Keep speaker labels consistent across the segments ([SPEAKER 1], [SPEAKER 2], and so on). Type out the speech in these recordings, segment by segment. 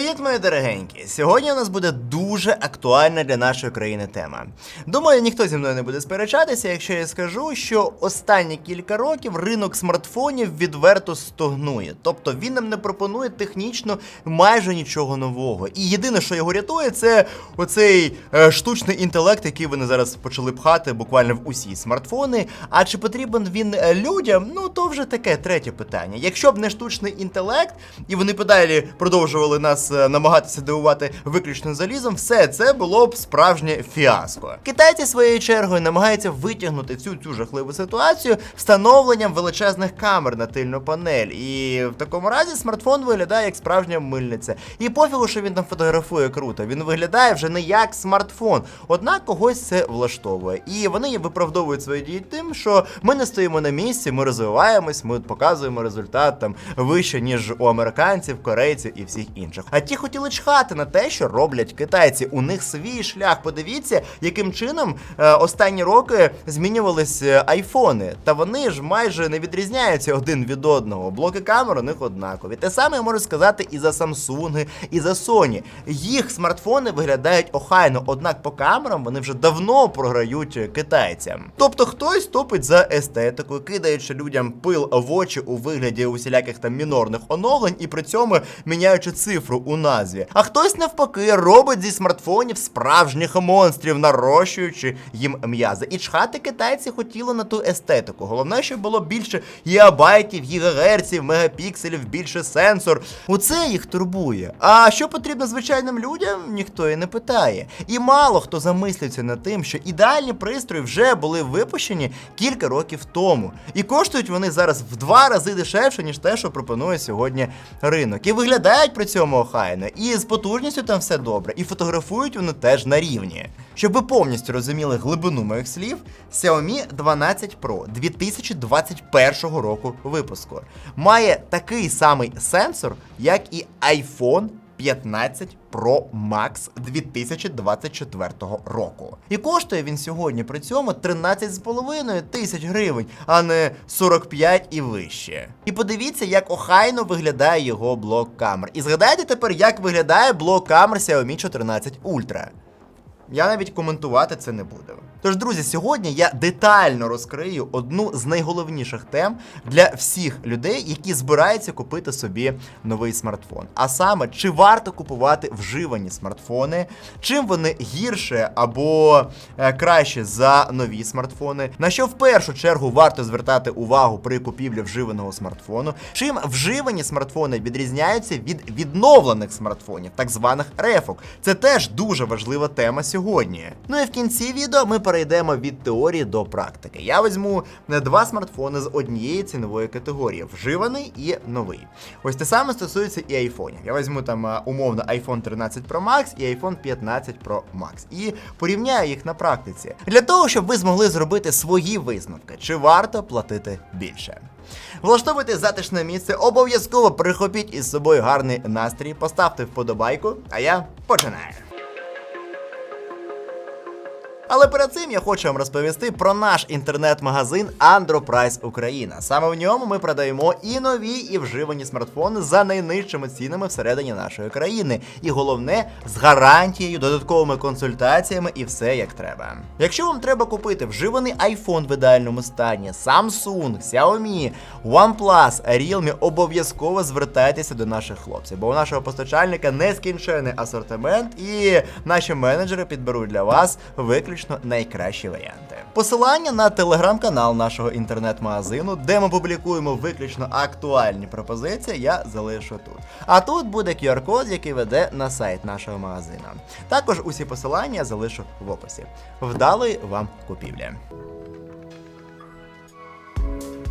[SPEAKER 1] Привіт, мої дорогенькі! Сьогодні у нас буде дуже актуальна для нашої країни тема. Думаю, ніхто зі мною не буде сперечатися, якщо я скажу, що останні кілька років ринок смартфонів відверто стогнує. Тобто він нам не пропонує технічно майже нічого нового. І єдине, що його рятує, це оцей е, штучний інтелект, який вони зараз почали пхати буквально в усі смартфони. А чи потрібен він е, людям? Ну то вже таке третє питання. Якщо б не штучний інтелект, і вони подалі продовжували нас е, намагатися дивувати виключно залізом, все це було б справжнє фіаско. Китайці своєю чергою намагаються витягнути цю цю жахливу ситуацію встановленням величезних камер на тильну панель. І в такому разі смартфон виглядає як справжня мильниця. І пофігу, що він там фотографує круто. Він виглядає вже не як смартфон. Однак когось це влаштовує. І вони виправдовують свої дії тим, що ми не стоїмо на місці, ми розвиваємось, ми показуємо результат там вище, ніж у американців, корейців і всіх інших. А ті хотіли чхати на те, що роблять китайці. У них свій шлях. Подивіться, яким чином е, останні роки змінювались е, айфони. Та вони ж майже не відрізняються один від одного. Блоки камер у них однакові. Те саме я можу сказати і за Samsung, і за Sony. Їх смартфони виглядають охайно, однак по камерам вони вже давно програють китайцям. Тобто хтось топить за естетику, кидаючи людям пил в очі у вигляді усіляких там мінорних оновлень, і при цьому міняючи цифру у назві. А хтось навпаки робить зі смартфонів справжніх монстрів, нарощуючи їм м'язи. І чхати китайці хотіли на ту естетику. Головне, щоб було більше гігабайтів, гігагерців, мегапікселів, більше сенсор. Оце їх турбує. А що потрібно звичайним людям, ніхто і не питає. І мало хто замислюється над тим, що ідеальні пристрої вже були випущені кілька років тому. І коштують вони зараз в два рази дешевше, ніж те, що пропонує сьогодні ринок. І виглядають при цьому охайно, і з потужністю там все добре, і фотографують вони теж на рівні. Щоб ви повністю розуміли глибину моїх слів, Xiaomi 12 Pro 2021 року випуску має такий самий сенсор, як і iPhone 15 Pro Max 2024 року. І коштує він сьогодні при цьому 13,5 тисяч гривень, а не 45 і вище. І подивіться, як охайно виглядає його блок камер. І згадайте тепер, як виглядає блок камер Xiaomi 14 Ultra. Я навіть коментувати це не буду. Тож, друзі, сьогодні я детально розкрию одну з найголовніших тем для всіх людей, які збираються купити собі новий смартфон. А саме, чи варто купувати вживані смартфони, чим вони гірше або е, краще за нові смартфони, на що в першу чергу варто звертати увагу при купівлі вживаного смартфону, чим вживані смартфони відрізняються від відновлених смартфонів, так званих рефок. Це теж дуже важлива тема сьогодні. Ну і в кінці відео ми перейдемо від теорії до практики. Я візьму два смартфони з однієї цінової категорії: вживаний і новий. Ось те саме стосується і айфонів. Я візьму там умовно iPhone 13 Pro Max і iPhone 15 Pro Max і порівняю їх на практиці для того, щоб ви змогли зробити свої висновки, чи варто платити більше. Влаштовуйте затишне місце, обов'язково прихопіть із собою гарний настрій, поставте вподобайку, а я починаю. Але перед цим я хочу вам розповісти про наш інтернет-магазин Androprice Україна. Саме в ньому ми продаємо і нові, і вживані смартфони за найнижчими цінами всередині нашої країни. І головне з гарантією, додатковими консультаціями і все як треба. Якщо вам треба купити вживаний iPhone в ідеальному стані, Samsung, Xiaomi, OnePlus, Realme, обов'язково звертайтеся до наших хлопців, бо у нашого постачальника нескінчений асортимент, і наші менеджери підберуть для вас виключно найкращі варіанти. Посилання на телеграм-канал нашого інтернет-магазину, де ми публікуємо виключно актуальні пропозиції, я залишу тут. А тут буде QR-код, який веде на сайт нашого магазину. Також усі посилання залишу в описі. Вдалої вам купівлі!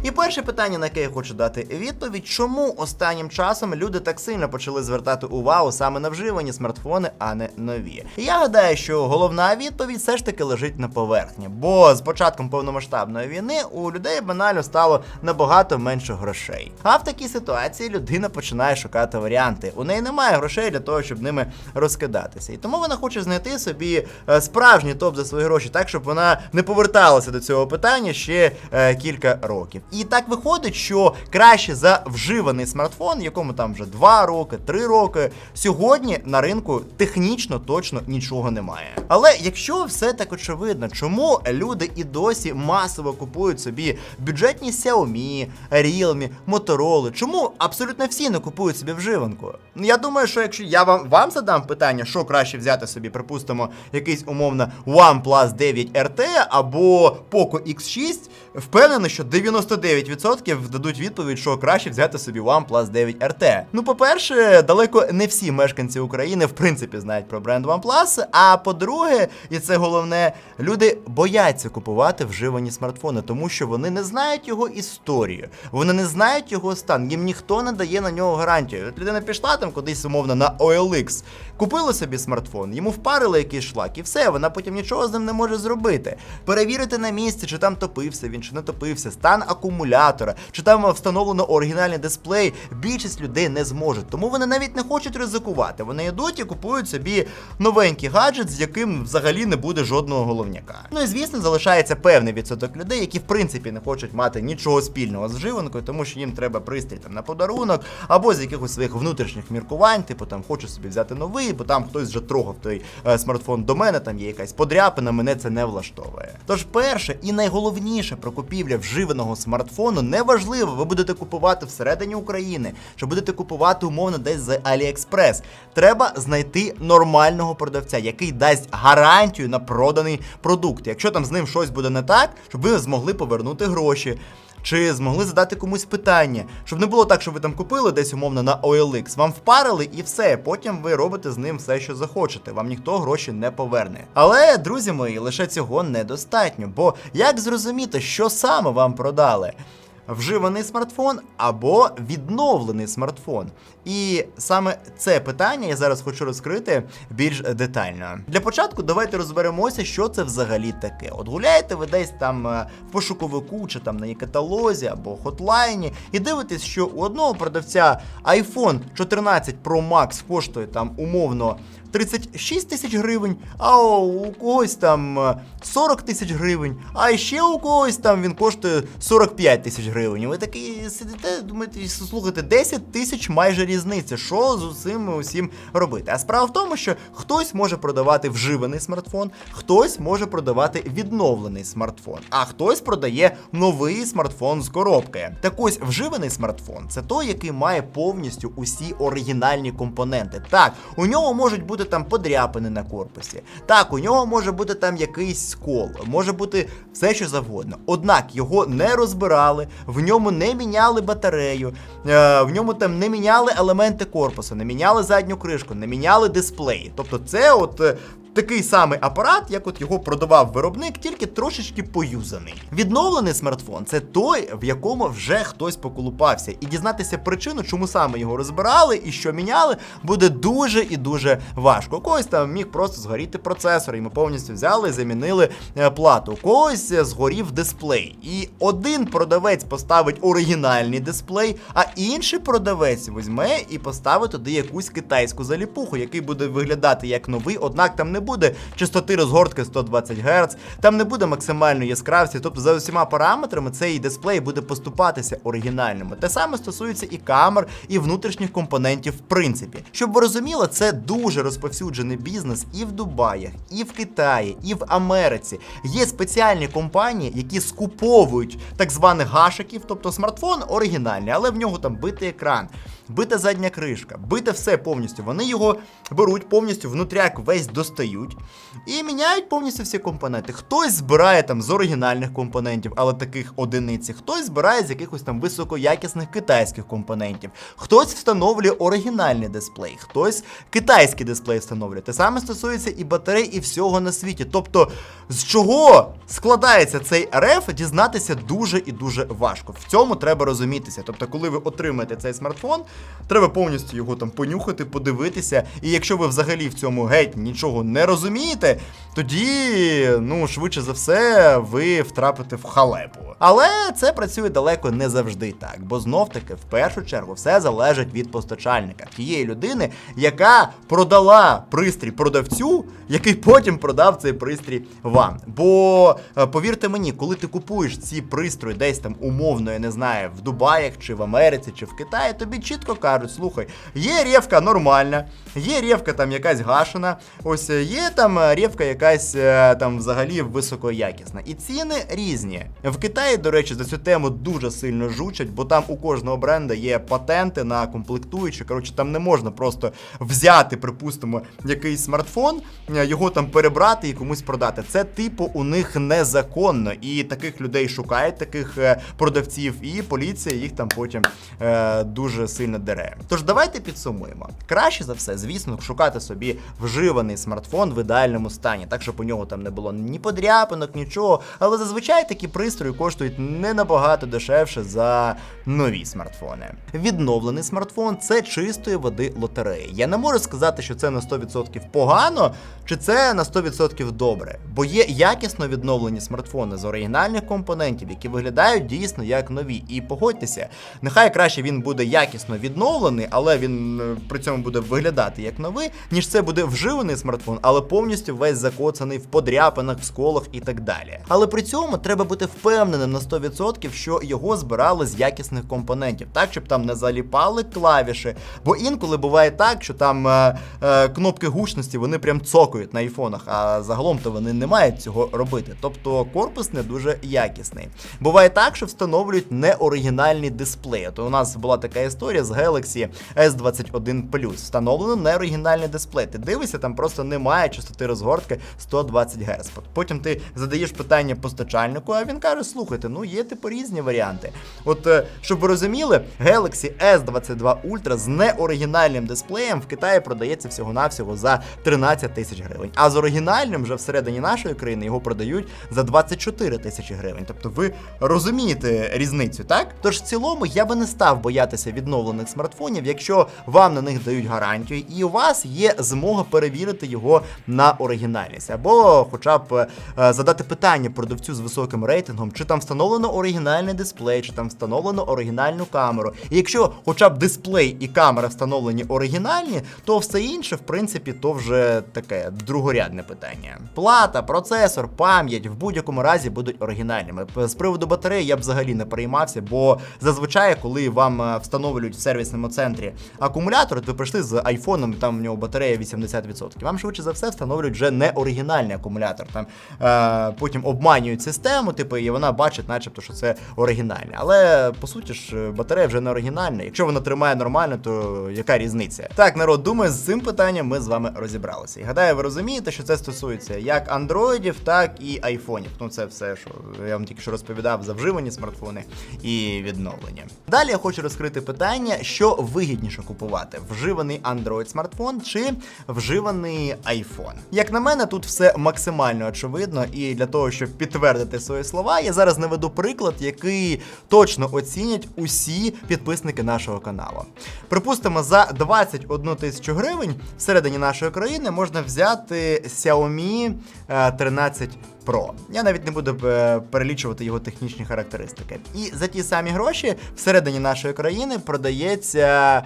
[SPEAKER 1] І перше питання, на яке я хочу дати відповідь, чому останнім часом люди так сильно почали звертати увагу саме на вживані смартфони, а не нові. Я гадаю, що головна відповідь все ж таки лежить на поверхні, бо з початком повномасштабної війни у людей банально стало набагато менше грошей. А в такій ситуації людина починає шукати варіанти. У неї немає грошей для того, щоб ними розкидатися. І тому вона хоче знайти собі е, справжній топ за свої гроші, так щоб вона не поверталася до цього питання ще е, кілька років. І так виходить, що краще за вживаний смартфон, якому там вже 2 роки, 3 роки, сьогодні на ринку технічно точно нічого немає. Але якщо все так очевидно, чому люди і досі масово купують собі бюджетні Xiaomi, Realme, Motorola, чому абсолютно всі не купують собі вживанку? Я думаю, що якщо я вам, вам задам питання, що краще взяти собі, припустимо, якийсь умовно OnePlus 9 RT або Poco X6, впевнений, що 99% дадуть відповідь, що краще взяти собі OnePlus 9 RT. Ну, по-перше, далеко не всі мешканці України в принципі знають про бренд OnePlus, А по-друге, і це головне, люди бояться купувати вживані смартфони, тому що вони не знають його історію, вони не знають його стан. Їм ніхто не дає на нього гарантію. От людина пішла там кудись умовно на OLX, купила собі смартфон, йому впарили якийсь шлак, і все, вона потім нічого з ним не може зробити. Перевірити на місці, чи там топився він, чи не топився, стан акумулятора, чи там встановлено оригінальний дисплей. Більшість людей не зможуть, тому вони навіть не хочуть ризикувати. Вони йдуть і купують собі новенький гаджет, з яким взагалі не буде жодного головняка. Ну і звісно, залишається певний відсоток людей, які в принципі не хочуть мати нічого спільного з вживанкою, тому що їм треба пристрій там на подарунок, або з якихось своїх внутрішніх міркувань, типу там хочу собі взяти новий, бо там хтось вже трогав той е, смартфон до мене, там є якась подряпина, мене це не влаштовує. Тож перше і найголовніше про купівля вживаного смартфону неважливо, ви будете купувати всередині України, чи будете купувати умовно десь з AliExpress. Треба знайти нормального продавця, який дасть гарантію на проданий продукт. Якщо там з ним щось буде не так, щоб ви змогли повернути гроші. Чи змогли задати комусь питання, щоб не було так, що ви там купили десь умовно на OLX, вам впарили і все. Потім ви робите з ним все, що захочете. Вам ніхто гроші не поверне. Але, друзі мої, лише цього недостатньо. Бо як зрозуміти, що саме вам продали? Вживаний смартфон або відновлений смартфон. І саме це питання я зараз хочу розкрити більш детально. Для початку давайте розберемося, що це взагалі таке. От гуляєте ви десь там е, в пошуковику чи там на її каталозі або хотлайні, і дивитесь, що у одного продавця iPhone 14 Pro Max коштує там умовно 36 тисяч гривень, а у когось там е, 40 тисяч гривень, а ще у когось там він коштує 45 тисяч гривень. Ви такі сидите, думаєте, слухайте, 10 тисяч майже різниця. Що з усім усім робити? А справа в тому, що хтось може продавати вживаний смартфон, хтось може продавати відновлений смартфон, а хтось продає новий смартфон з коробки. Так ось вживаний смартфон це той, який має повністю усі оригінальні компоненти. Так, у нього можуть бути там подряпини на корпусі. Так, у нього може бути там якийсь скол, може бути все, що завгодно. Однак його не розбирали, в ньому не міняли батарею, е, в ньому там не міняли елементи корпусу, не міняли задню кришку, не міняли дисплей. Тобто, це от. Такий самий апарат, як от його продавав виробник, тільки трошечки поюзаний. Відновлений смартфон це той, в якому вже хтось поколупався. І дізнатися причину, чому саме його розбирали і що міняли, буде дуже і дуже важко. У когось там міг просто згоріти процесор, і ми повністю взяли і замінили е, плату. У когось е, згорів дисплей. І один продавець поставить оригінальний дисплей, а інший продавець візьме і поставить туди якусь китайську заліпуху, який буде виглядати як новий, однак там не буде частоти розгортки 120 Гц, там не буде максимальної яскравості. Тобто за усіма параметрами цей дисплей буде поступатися оригінальними. Те саме стосується і камер, і внутрішніх компонентів, в принципі. Щоб ви розуміли, це дуже розповсюджений бізнес і в Дубаях, і в Китаї, і в Америці. Є спеціальні компанії, які скуповують так званих гашиків, тобто смартфон оригінальний, але в нього там битий екран. Бита задня кришка, бите все повністю. Вони його беруть повністю внутряк весь достають і міняють повністю всі компоненти. Хтось збирає там з оригінальних компонентів, але таких одиниці, хтось збирає з якихось там високоякісних китайських компонентів, хтось встановлює оригінальний дисплей, хтось китайський дисплей встановлює. Те саме стосується і батарей, і всього на світі. Тобто, з чого складається цей РФ, дізнатися дуже і дуже важко. В цьому треба розумітися. Тобто, коли ви отримаєте цей смартфон, треба повністю його там понюхати, подивитися. І якщо ви взагалі в цьому геть нічого не не розумієте, тоді, ну, швидше за все, ви втрапите в халепу. Але це працює далеко не завжди так, бо знов таки, в першу чергу, все залежить від постачальника, тієї людини, яка продала пристрій продавцю, який потім продав цей пристрій вам. Бо е, повірте мені, коли ти купуєш ці пристрої десь там умовно, я не знаю, в Дубаях чи в Америці, чи в Китаї, тобі чітко кажуть: слухай, є ревка нормальна, є ревка там якась гашена, ось е, є там е, ревка якась е, там взагалі високоякісна. І ціни різні. В Китаї, до речі, за цю тему дуже сильно жучать, бо там у кожного бренда є патенти на комплектуючі. Коротше, там не можна просто взяти, припустимо, якийсь смартфон, його там перебрати і комусь продати. Це типу у них незаконно. І таких людей шукають, таких продавців, і поліція їх там потім е, дуже сильно дере. Тож давайте підсумуємо. Краще за все, звісно, шукати собі вживаний смартфон в ідеальному стані, так щоб у нього там не було ні подряпинок, нічого. Але зазвичай такі пристрої коштують не набагато дешевше за нові смартфони. Відновлений смартфон це чистої води лотереї. Я не можу сказати, що це на 100% погано, чи це на 100% добре. Бо є якісно відновлені смартфони з оригінальних компонентів, які виглядають дійсно як нові. І погодьтеся, нехай краще він буде якісно відновлений, але він е, при цьому буде виглядати як новий, ніж це буде вживаний смартфон, але повністю весь закоцаний в подряпинах, в сколах і так далі. Але при цьому треба бути впевненим на 100%, що його збирали з якісних компонентів, так щоб там не заліпали клавіші. Бо інколи буває так, що там е, е, кнопки гучності вони прям цокають на айфонах, а загалом то вони не мають цього робити. Тобто корпус не дуже якісний. Буває так, що встановлюють неоригінальний дисплей. От у нас була така історія з Galaxy S21 Plus. Встановлено неоригінальний дисплей. Ти дивишся, там просто немає частоти розгортки 120 Гц. Потім ти задаєш питання постачальнику, а він каже: слухайте, ну є типу різні варіанти. От е, щоб ви розуміли, Galaxy S22 Ultra з неоригінальним дисплеєм в Китаї продається всього-навсього за 13 тисяч гривень. А з оригінальним вже всередині нашої країни його продають за 24 тисячі гривень. Тобто ви розумієте різницю, так? Тож в цілому я би не став боятися відновлених смартфонів, якщо вам на них дають гарантію, і у вас є змога перевірити його на оригінальність, або хоча б е, задати питання продавцю з високим рейтингом, чи там встановлено оригінальний дисплей, чи там встановлено оригінальну камеру. І якщо хоча б дисплей і камера встановлені оригінальні, то все інше, в принципі, то вже таке другорядне питання. Плата, процесор, пам'ять в будь-якому разі будуть оригінальними. З приводу батареї я б взагалі не переймався, бо зазвичай, коли вам е, встановлюють в сервісному центрі акумулятор, от ви прийшли з айфоном, там в нього батарея 80%. Вам швидше за все встановлюють вже не оригінальний акумулятор. Там е, потім обманюють систему, типу, і вона бачить, начебто, що це оригінальне. Але по суті ж батарея вже не оригінальна. Якщо вона тримає нормально, то яка різниця? Так, народ, думаю, з цим питанням ми з вами розібралися. І гадаю, ви розумієте, що це стосується як андроїдів, так і айфонів. Ну це все, що я вам тільки що розповідав за вживані смартфони і відновлення. Далі я хочу розкрити питання, що вигідніше купувати: вживаний Android смартфон чи вживаний iPhone. Як на мене, тут все максимально очевидно, і для того, щоб підтвердити свої слова, я зараз наведу приклад, який точно оцінять усі підписники нашого каналу. Припустимо, за 21 тисячу гривень всередині нашої країни можна взяти Xiaomi е, 13 Pro. Я навіть не буду е, перелічувати його технічні характеристики. І за ті самі гроші всередині нашої країни продається.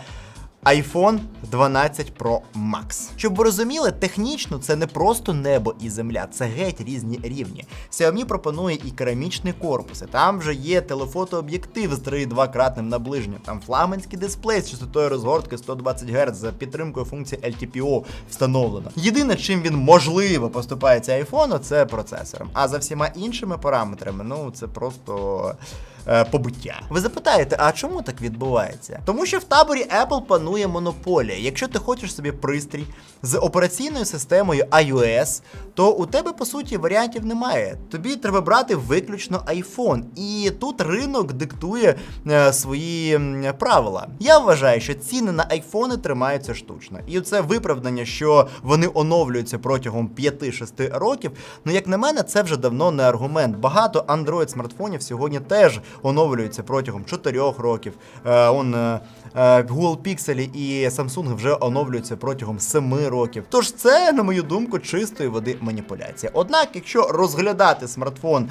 [SPEAKER 1] iPhone 12 Pro Max. Щоб ви розуміли, технічно це не просто небо і земля, це геть різні рівні. Xiaomi пропонує і керамічний корпус, і там вже є телефотооб'єктив з 3,2-кратним наближенням, там флагманський дисплей з частотою розгортки 120 Гц за підтримкою функції LTPO встановлено. Єдине, чим він можливо поступається айфону, це процесором. А за всіма іншими параметрами, ну це просто. Е, Побуття. Ви запитаєте, а чому так відбувається? Тому що в таборі Apple панує монополія. Якщо ти хочеш собі пристрій з операційною системою iOS, то у тебе по суті варіантів немає. Тобі треба брати виключно iPhone. І тут ринок диктує е, свої правила. Я вважаю, що ціни на айфони тримаються штучно. І це виправдання, що вони оновлюються протягом 5-6 років. Ну, як на мене, це вже давно не аргумент. Багато Android смартфонів сьогодні теж оновлюються протягом 4 років. Е, он, е, е, Google Pixel і Samsung вже оновлюються протягом 7 років. Тож це, на мою думку, чистої води маніпуляція. Однак, якщо розглядати смартфон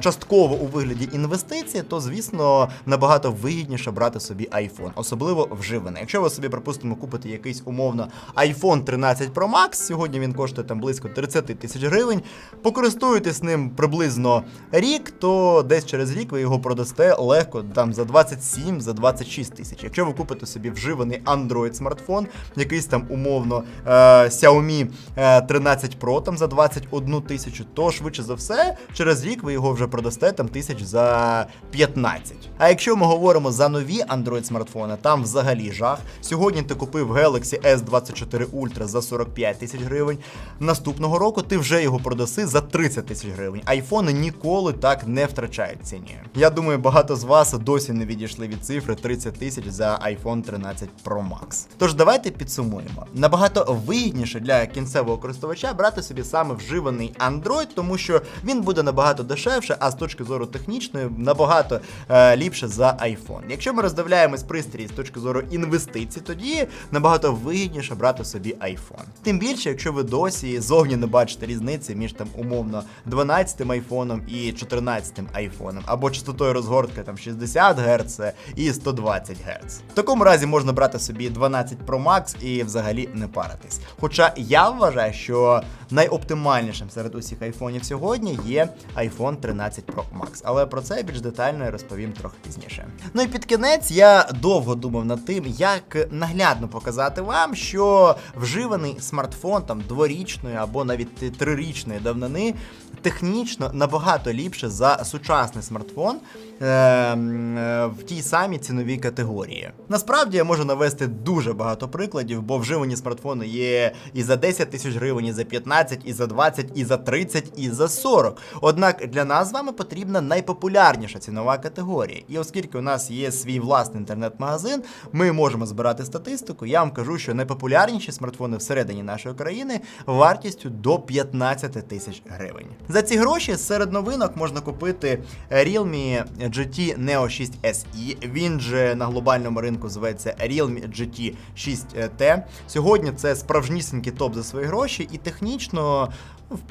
[SPEAKER 1] частково у вигляді інвестиції, то звісно набагато вигідніше брати собі iPhone, особливо вживаний. Якщо ви собі, припустимо, купите якийсь умовно iPhone 13 Pro Max, сьогодні він коштує там близько 30 тисяч гривень. Покористуєтесь ним приблизно рік, то десь через рік ви його продасте легко там за 27, за 26 тисяч. Якщо ви купите собі вживаний Android смартфон, якийсь там умовно е, Xiaomi е, 13 Pro там за 21 тисячу, то швидше за все, через рік ви його вже продасте там тисяч за 15. А якщо ми говоримо за нові Android смартфони, там взагалі жах. Сьогодні ти купив Galaxy S24 Ultra за 45 тисяч гривень. Наступного року ти вже його продаси за 30 тисяч гривень. Айфони ніколи так не втрачають ціні. Я думаю, багато з вас досі не відійшли від цифри 30 тисяч за iPhone 13 Pro Max. Тож давайте підсумуємо. Набагато вигідніше для кінцевого користувача брати собі саме вживаний Android, тому що він буде набагато дешевше, а з точки зору технічної набагато е, ліпше за iPhone. Якщо ми роздивляємось пристрій з точки зору інвестицій, тоді набагато вигідніше брати собі iPhone. Тим більше, якщо ви досі зовні не бачите різниці між там умовно 12 айфоном і 14 айфоном, або частотою розгортки там 60 Гц і 120 Гц. В такому разі можна брати собі 12 Pro Max і взагалі не паритись. Хоча я вважаю, що найоптимальнішим серед усіх айфонів сьогодні є iPhone 13 Pro Max, але про це більш детально розповім трохи пізніше. Ну і під кінець я довго думав над тим, як наглядно показати вам, що вживаний смартфон там дворічної або навіть трирічної давнини технічно набагато ліпше за сучасний смартфон е, е, в тій самій ціновій категорії. Насправді я можу навести дуже багато прикладів, бо вживані смартфони є і за 10 тисяч гривень, і за 15, і за 20, і за 30, і за 40. Однак для нас з вами потрібна найпопулярніша цінова категорія. І оскільки у нас є свій власний інтернет-магазин, ми можемо збирати статистику. Я вам кажу, що найпопулярніші смартфони всередині нашої країни вартістю до 15 тисяч гривень. За ці гроші серед новинок можна купити Realme GT Neo 6 SE. Він же на глобальному ринку зветься Realme GT 6T. Сьогодні це справжнісінький топ за свої гроші, і технічно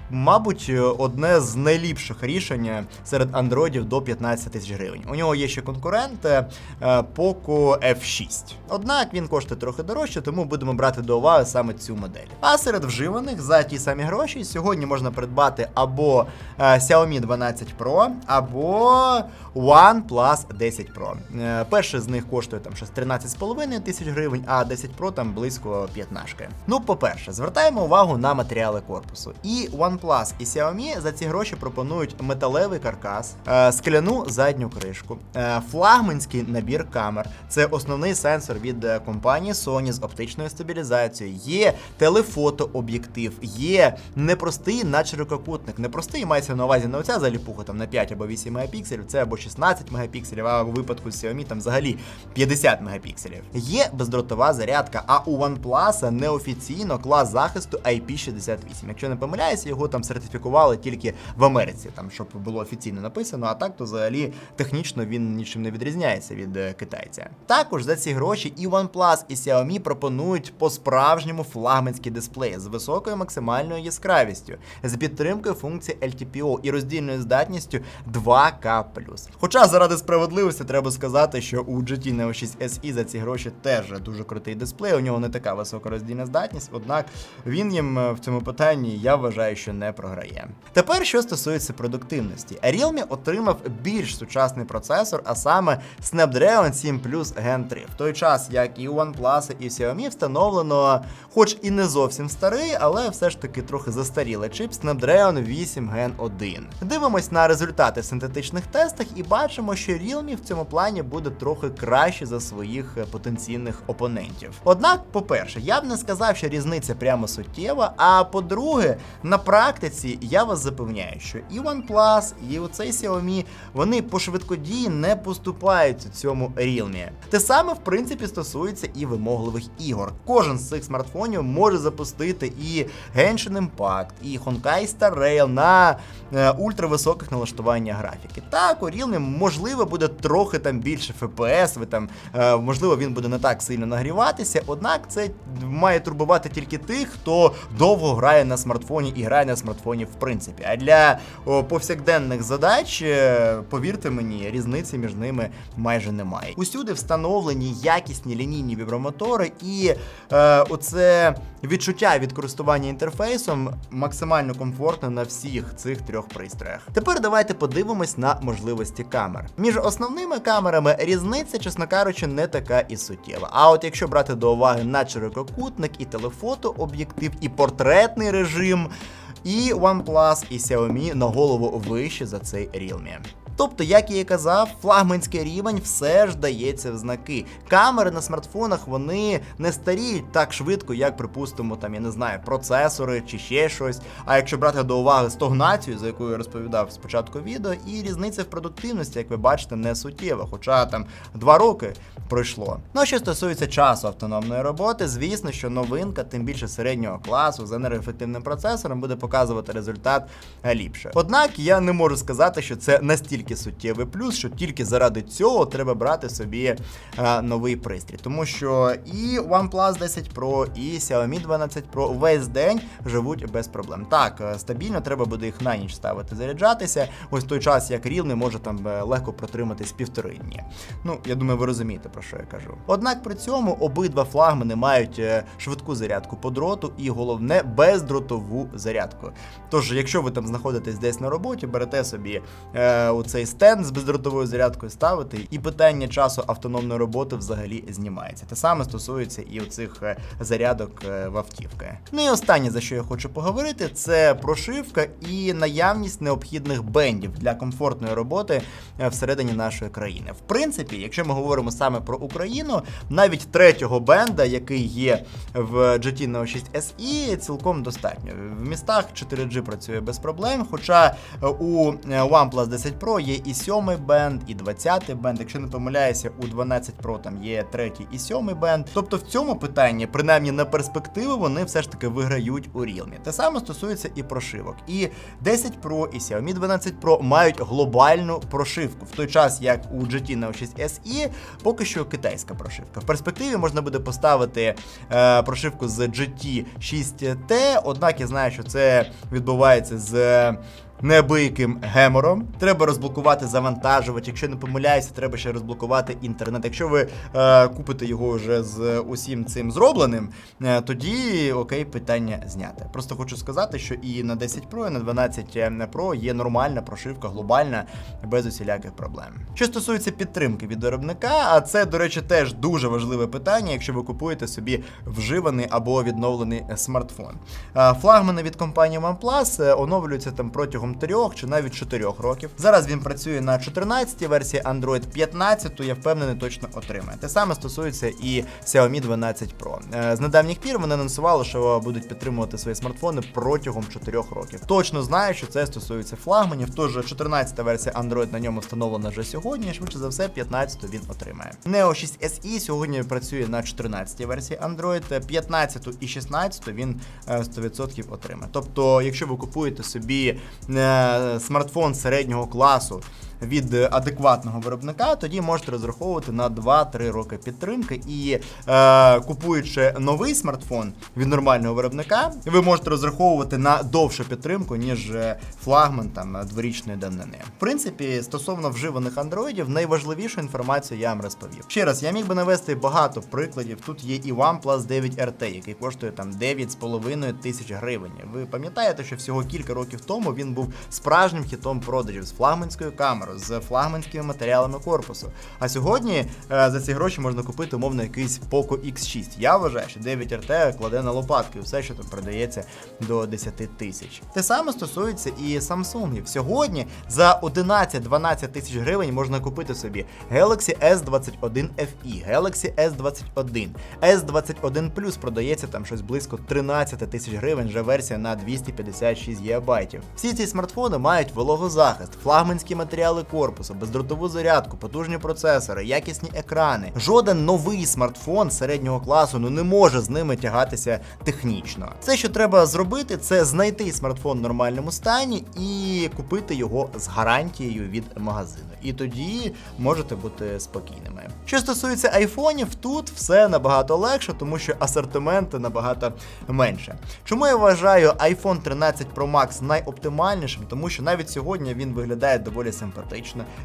[SPEAKER 1] Мабуть, одне з найліпших рішень серед андроїдів до 15 тисяч гривень. У нього є ще конкурент е, Poco F6. Однак він коштує трохи дорожче, тому будемо брати до уваги саме цю модель. А серед вживаних за ті самі гроші сьогодні можна придбати або е, Xiaomi 12 Pro, або OnePlus 10 Pro. Е, Перший з них коштує там щось 13,5 тисяч гривень, а 10 Pro там близько 15. Ну, по-перше, звертаємо увагу на матеріали корпусу. І OnePlus і Xiaomi за ці гроші пропонують металевий каркас, е, скляну задню кришку, е, флагманський набір камер. Це основний сенсор від е, компанії Sony з оптичною стабілізацією. Є телефотооб'єктив, є непростий надширококутник. Непростий мається на увазі не оця заліпуха там на 5 або 8 мегапікселів, це або 16 мегапікселів, а у випадку з Xiaomi там взагалі 50 мегапікселів. Є бездротова зарядка, а у OnePlus неофіційно клас захисту IP68. Якщо не помиляюсь, його там сертифікували тільки в Америці, там щоб було офіційно написано. А так то взагалі технічно він нічим не відрізняється від е, китайця. Також за ці гроші і OnePlus, і Xiaomi пропонують по-справжньому флагманські дисплеї з високою максимальною яскравістю, з підтримкою функції LTPO і роздільною здатністю 2К. Хоча заради справедливості треба сказати, що у GT Neo 6 SE за ці гроші теж дуже крутий дисплей. У нього не така висока роздільна здатність, однак він їм е, в цьому питанні я вважаю, що не програє. Тепер, що стосується продуктивності, Realme отримав більш сучасний процесор, а саме Snapdragon 7 Plus Gen 3. В той час, як і OnePlus, і Xiaomi встановлено, хоч і не зовсім старий, але все ж таки трохи застарілий чип Snapdragon 8 Gen 1. Дивимось на результати в синтетичних тестах і бачимо, що Realme в цьому плані буде трохи краще за своїх е, потенційних опонентів. Однак, по-перше, я б не сказав, що різниця прямо суттєва. А по-друге, на на практиці я вас запевняю, що і OnePlus, і оцей Xiaomi, вони по швидкодії не поступаються цьому Realme. Те саме, в принципі, стосується і вимогливих ігор. Кожен з цих смартфонів може запустити і Genshin Impact, і Honkai Star Rail на е, ультрависоких налаштуваннях графіки. Так, у Realme можливо буде трохи там більше FPS, ви там е, можливо він буде не так сильно нагріватися, однак це має турбувати тільки тих, хто довго грає на смартфоні і грає на смартфоні в принципі. А для о, повсякденних задач, е, повірте мені, різниці між ними майже немає. Усюди встановлені якісні лінійні вібромотори, і е, оце відчуття від користування інтерфейсом максимально комфортне на всіх цих трьох пристроях. Тепер давайте подивимось на можливості камер. Між основними камерами різниця, чесно кажучи, не така і суттєва. А от якщо брати до уваги надширококутник, і телефото, об'єктив, і портретний режим, і OnePlus, і Xiaomi на голову вище за цей Realme. Тобто, як я і казав, флагманський рівень все ж дається в знаки. Камери на смартфонах вони не старіють так швидко, як, припустимо, там я не знаю, процесори чи ще щось. А якщо брати до уваги стогнацію, за яку я розповідав спочатку відео, і різниця в продуктивності, як ви бачите, не суттєва, хоча там два роки пройшло. Ну а що стосується часу автономної роботи, звісно, що новинка, тим більше середнього класу з енергоефективним процесором, буде показувати результат ліпше. Однак я не можу сказати, що це настільки суттєвий плюс, що тільки заради цього треба брати собі е, новий пристрій. Тому що і OnePlus 10 Pro, і Xiaomi 12 Pro весь день живуть без проблем. Так, е, стабільно треба буде їх на ніч ставити, заряджатися. Ось той час, як Realme може там е, легко протриматись півтори дні. Ну, я думаю, ви розумієте, про що я кажу. Однак при цьому обидва флагмани мають швидку зарядку по дроту і головне бездротову зарядку. Тож, якщо ви там знаходитесь десь на роботі, берете собі е, оцей стенд з бездротовою зарядкою, ставите, і питання часу автономної роботи взагалі знімається. Те саме стосується і оцих е, зарядок е, в автівки. Ну і останнє, за що я хочу поговорити, це прошивка і наявність необхідних бендів для комфортної роботи е, всередині нашої країни. В принципі, якщо ми говоримо саме про Україну, навіть третього бенда, який є в GT Neo 6 SE, цілком достатньо. В містах 4G працює без проблем. Хоча у OnePlus 10 Pro є і 7 бенд, і 20 бенд. Якщо не помиляюся, у 12 Pro там є третій і 7 бенд. Тобто в цьому питанні, принаймні на перспективу, вони все ж таки виграють у Realme. Те саме стосується і прошивок. І 10 Pro, і Xiaomi 12 Pro мають глобальну прошивку, в той час як у GT Neo 6 SE поки що китайська прошивка. В перспективі можна буде поставити е, прошивку з GT 6T, однак я знаю, що це відбувається з. Неабияким гемором. Треба розблокувати завантажувач. Якщо не помиляюся, треба ще розблокувати інтернет. Якщо ви е, купите його вже з усім цим зробленим, е, тоді окей, питання зняте. Просто хочу сказати, що і на 10 Pro, і на 12 Pro є нормальна прошивка, глобальна, без усіляких проблем. Що стосується підтримки від виробника, а це, до речі, теж дуже важливе питання, якщо ви купуєте собі вживаний або відновлений е, смартфон. Е, Флагмани від компанії OnePlus е, оновлюються там протягом трьох чи навіть чотирьох років. Зараз він працює на 14-й версії Android 15, я впевнений, точно отримає. Те саме стосується і Xiaomi 12 Pro. Е, З недавніх пір вони анонсували, що будуть підтримувати свої смартфони протягом 4 років. Точно знаю, що це стосується флагманів. Тож 14-та версія Android на ньому встановлена вже сьогодні. Швидше за все, 15-ту він отримає. Neo 6 SE сьогодні працює на 14-й версії Android, 15-ту і 16-ту він е, 100% отримає. Тобто, якщо ви купуєте собі е, смартфон середнього класу від адекватного виробника, тоді можете розраховувати на 2-3 роки підтримки. І е, купуючи новий смартфон від нормального виробника, ви можете розраховувати на довшу підтримку, ніж е, флагман там дворічної давнини. В принципі, стосовно вживаних андроїдів, найважливішу інформацію я вам розповів. Ще раз, я міг би навести багато прикладів. Тут є і OnePlus 9 RT, який коштує там 9,5 тисяч гривень. Ви пам'ятаєте, що всього кілька років тому він був справжнім хітом продажів з флагманською камерою. Камеру з флагманськими матеріалами корпусу. А сьогодні е, за ці гроші можна купити умовно якийсь Poco X6. Я вважаю, що 9 RT кладе на лопатки все, що там продається до 10 тисяч. Те саме стосується і Samsung. Сьогодні за 11-12 тисяч гривень можна купити собі Galaxy S21 FE, Galaxy S21, S21 Plus продається там щось близько 13 тисяч гривень, вже версія на 256 ГБ. Всі ці смартфони мають вологозахист, флагманські матеріали корпусу, бездротову зарядку, потужні процесори, якісні екрани. Жоден новий смартфон середнього класу ну не може з ними тягатися технічно. Все, що треба зробити, це знайти смартфон в нормальному стані і купити його з гарантією від магазину. І тоді можете бути спокійними. Що стосується айфонів, тут все набагато легше, тому що асортимент набагато менше. Чому я вважаю iPhone 13 Pro Max найоптимальнішим? Тому що навіть сьогодні він виглядає доволі симпатично,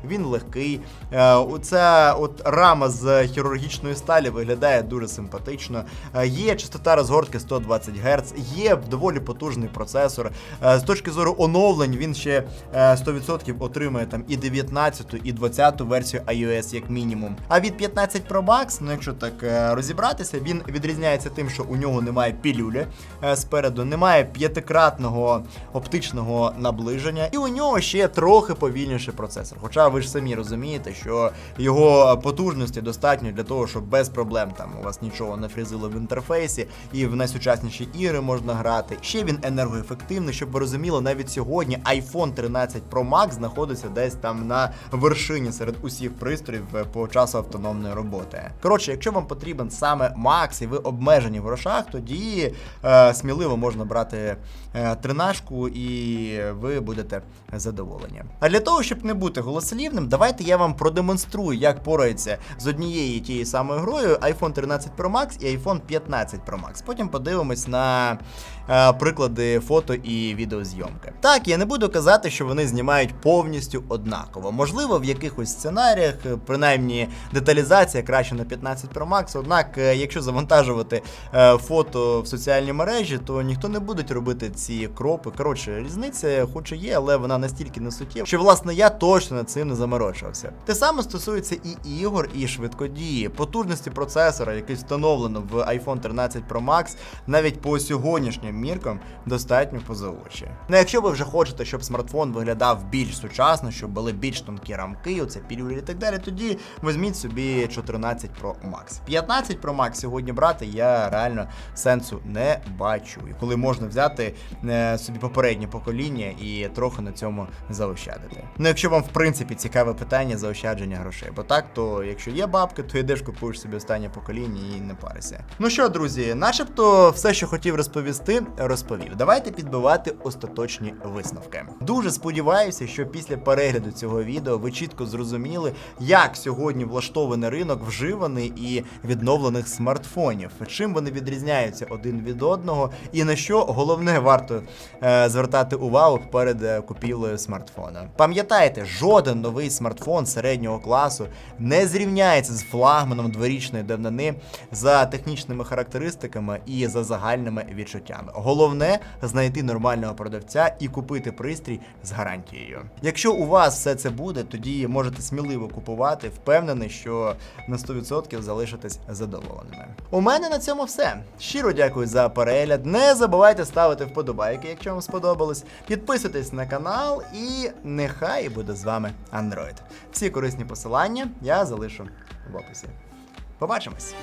[SPEAKER 1] він легкий. Е, Оця от рама з хірургічної сталі виглядає дуже симпатично. Е, Є частота розгортки 120 Гц, є доволі потужний процесор. Е, З точки зору оновлень він ще е, 100% отримає там і 19, і 20 версію iOS як мінімум. А від 15 Pro Max, ну якщо так е, розібратися, він відрізняється тим, що у нього немає пілюлі е, спереду, немає п'ятикратного оптичного наближення, і у нього ще трохи повільніший процесор. Хоча ви ж самі розумієте, що його потужності достатньо для того, щоб без проблем там у вас нічого не фрізило в інтерфейсі, і в найсучасніші ігри можна грати. Ще він енергоефективний, щоб ви розуміли, навіть сьогодні iPhone 13 Pro Max знаходиться десь там на вершині серед усіх пристроїв е, по часу автономної роботи. Коротше, якщо вам потрібен саме Max і ви обмежені в грошах, тоді е, сміливо можна брати е, тринашку і ви будете задоволені. А для того, щоб не бути голослівним, давайте я вам продемонструю, як порається з однією тією самою грою iPhone 13 Pro Max і iPhone 15 Pro Max. Потім подивимось на приклади фото і відеозйомки. Так, я не буду казати, що вони знімають повністю однаково. Можливо, в якихось сценаріях, е, принаймні деталізація краще на 15 Pro Max, однак, е, якщо завантажувати е, фото в соціальні мережі, то ніхто не буде робити ці кропи. Коротше, різниця, хоч і є, але вона настільки не суттєва, що власне я точно над цим не заморочувався. Те саме стосується і ігор, і швидкодії, потужності процесора, який встановлено в iPhone 13 Pro Max, навіть по сьогоднішнім міркам достатньо поза очі. Ну, якщо ви вже хочете, щоб смартфон виглядав більш сучасно, щоб були більш тонкі рамки, оце пілюлі і так далі, тоді візьміть собі 14 Pro Max. 15 Pro Max сьогодні брати я реально сенсу не бачу. І коли можна взяти е, собі попереднє покоління і трохи на цьому заощадити. Ну, якщо вам в принципі цікаве питання заощадження грошей, бо так, то якщо є бабки, то йдеш купуєш собі останнє покоління і не парися. Ну що, друзі, начебто все, що хотів розповісти, розповів. Давайте підбивати остаточні висновки. Дуже сподіваюся, що після перегляду цього відео ви чітко зрозуміли, як сьогодні влаштований ринок вживаний і відновлених смартфонів, чим вони відрізняються один від одного, і на що головне варто е, звертати увагу перед е, купівлею смартфона. Пам'ятайте, жоден новий смартфон середнього класу не зрівняється з флагманом дворічної давнини за технічними характеристиками і за загальними відчуттями. Головне знайти нормального продавця і купити пристрій з гарантією. Якщо у вас все це буде, тоді можете сміливо купувати, впевнений, що на 100% залишитесь задоволеними. У мене на цьому все. Щиро дякую за перегляд. Не забувайте ставити вподобайки, якщо вам сподобалось. Підписуйтесь на канал і нехай буде з вами Android. Всі корисні посилання я залишу в описі. Побачимось!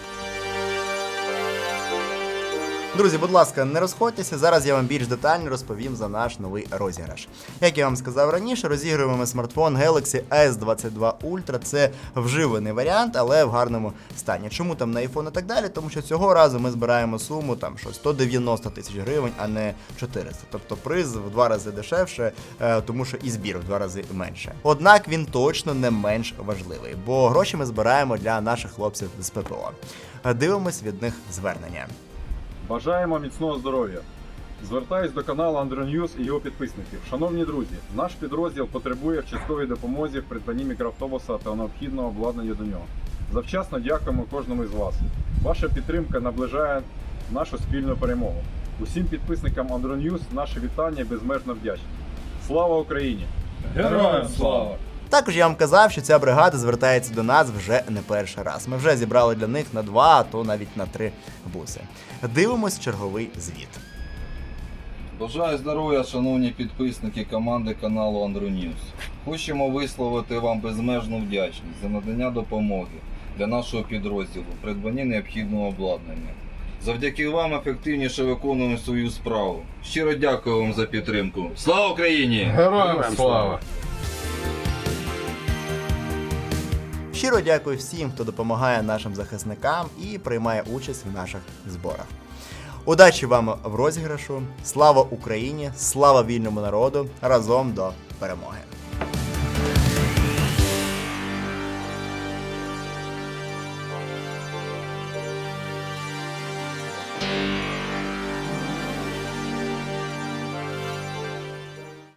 [SPEAKER 1] Друзі, будь ласка, не розходьтеся. Зараз я вам більш детально розповім за наш новий розіграш. Як я вам сказав раніше, розігруємо ми смартфон Galaxy S22 Ultra. Це вживаний варіант, але в гарному стані. Чому там на iPhone і так далі? Тому що цього разу ми збираємо суму там що 190 тисяч гривень, а не 400. Тобто приз в два рази дешевше, е, тому що і збір в два рази менше. Однак він точно не менш важливий, бо гроші ми збираємо для наших хлопців з ППО. Е, Дивимось від них звернення.
[SPEAKER 2] Бажаємо міцного здоров'я. Звертаюсь до каналу Andronews і його підписників. Шановні друзі, наш підрозділ потребує частковій допомозі в придбанні мікроавтобуса та необхідного обладнання до нього. Завчасно дякуємо кожному із вас. Ваша підтримка наближає нашу спільну перемогу. Усім підписникам Andronews наше вітання і безмежно вдячність. Слава Україні!
[SPEAKER 3] Героям слава!
[SPEAKER 1] Також я вам казав, що ця бригада звертається до нас вже не перший раз. Ми вже зібрали для них на два, а то навіть на три буси. Дивимось черговий звіт.
[SPEAKER 3] Бажаю здоров'я, шановні підписники команди каналу Andrew News. Хочемо висловити вам безмежну вдячність за надання допомоги для нашого підрозділу в придбанні необхідного обладнання. Завдяки вам ефективніше виконуємо свою справу. Щиро дякую вам за підтримку. Слава Україні!
[SPEAKER 2] Героям слава!
[SPEAKER 1] Щиро дякую всім, хто допомагає нашим захисникам і приймає участь в наших зборах. Удачі вам в розіграшу! Слава Україні! Слава вільному народу! Разом до перемоги!